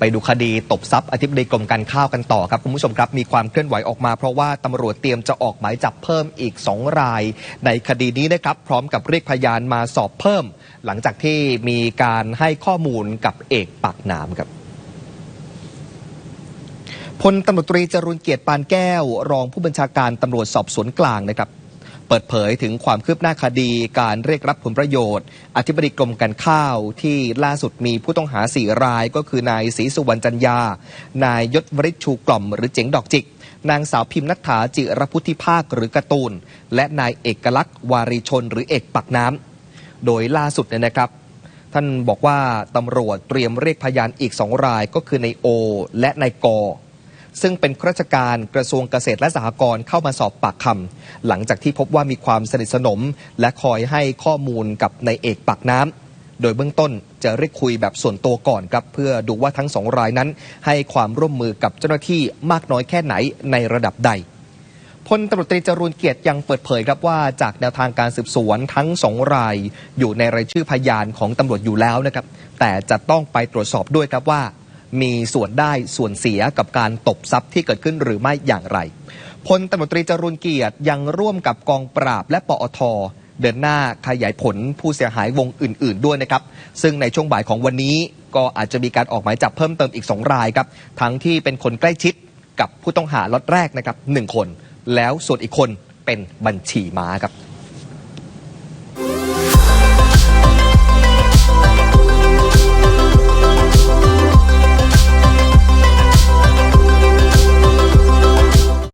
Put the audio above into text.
ไปดูคดีตบทรัพย์อธิบดีกรมการข้าวกันต่อครับคุณผู้ชมครับมีความเคลื่อนไหวออกมาเพราะว่าตำรวจเตรียมจะออกหมายจับเพิ่มอีก 2 ราย ในคดีนี้นะครับพร้อมกับเรียกพยานมาสอบเพิ่ม หลังจากที่มีการให้ข้อมูลกับเอกปากนามครับพลตำรวจตรีจรุนเกียรติปานแก้ว รองผู้บัญชาการตำรวจสอบสวนกลางนะครับ เปิดเผยถึงความคืบหน้าคดีการเรียกรับผลประโยชน์ อธิบดีกรมการข้าวที่ล่าสุดมีผู้ต้องหาสี่รายก็คือนายศรีสุวรรณจันยา นายยศวริชชูกล่อม หรือเจ๋งดอกจิก นางสาวพิมพ์นัฐาจิรพุทธิภาคหรือกร์ตูน และนายเอกลักษณ์วารีชน หรือเอกปักน้ำโดยล่าสุดเนี่ยนะครับท่านบอกว่าตำรวจเตรียมเรียกพยานอีกสองรายก็คือนายโอ และนายกอ ซึ่งเป็นข้าราชการกระทรวงเกษตรและสหกรณ์เข้ามาสอบปากคำหลังจากที่พบว่ามีความสนิทสนม และคอยให้ข้อมูลกับนายเอกปากน้ำโดยเบื้องต้นจะเรียกคุยแบบส่วนตัวก่อนครับ เพื่อดูว่าทั้งสองรายนั้น ให้ความร่วมมือกับเจ้าหน้าที่มากน้อยแค่ไหนในระดับใดพลตำรวจตรีจรูนเกียรติยังเปิดเผยครับว่าจากแนวทางการสืบสวนทั้งสองราย อยู่ในรายชื่อพยานของตำรวจอยู่แล้วนะครับ แต่จะต้องไปตรวจสอบด้วยครับว่า มีส่วนได้ส่วนเสียกับการตบทรัพย์ที่เกิดขึ้นหรือไม่อย่างไรพลตำรวจตรีจรูนเกียรติยังร่วมกับกองปราบและปอทเดินหน้าขยายผลผู้เสียหายวงอื่น ๆ ด้วยนะครับ ซึ่งในช่วงบ่ายของวันนี้ก็อาจจะมีการออกหมายจับเพิ่มเติมอีก 2 รายครับ ทั้งที่เป็นคนใกล้ชิดกับผู้ต้องหาล็อตแรกนะครับหนึ่งคน แล้วส่วนอีกคนเป็นบัญชีม้าครับ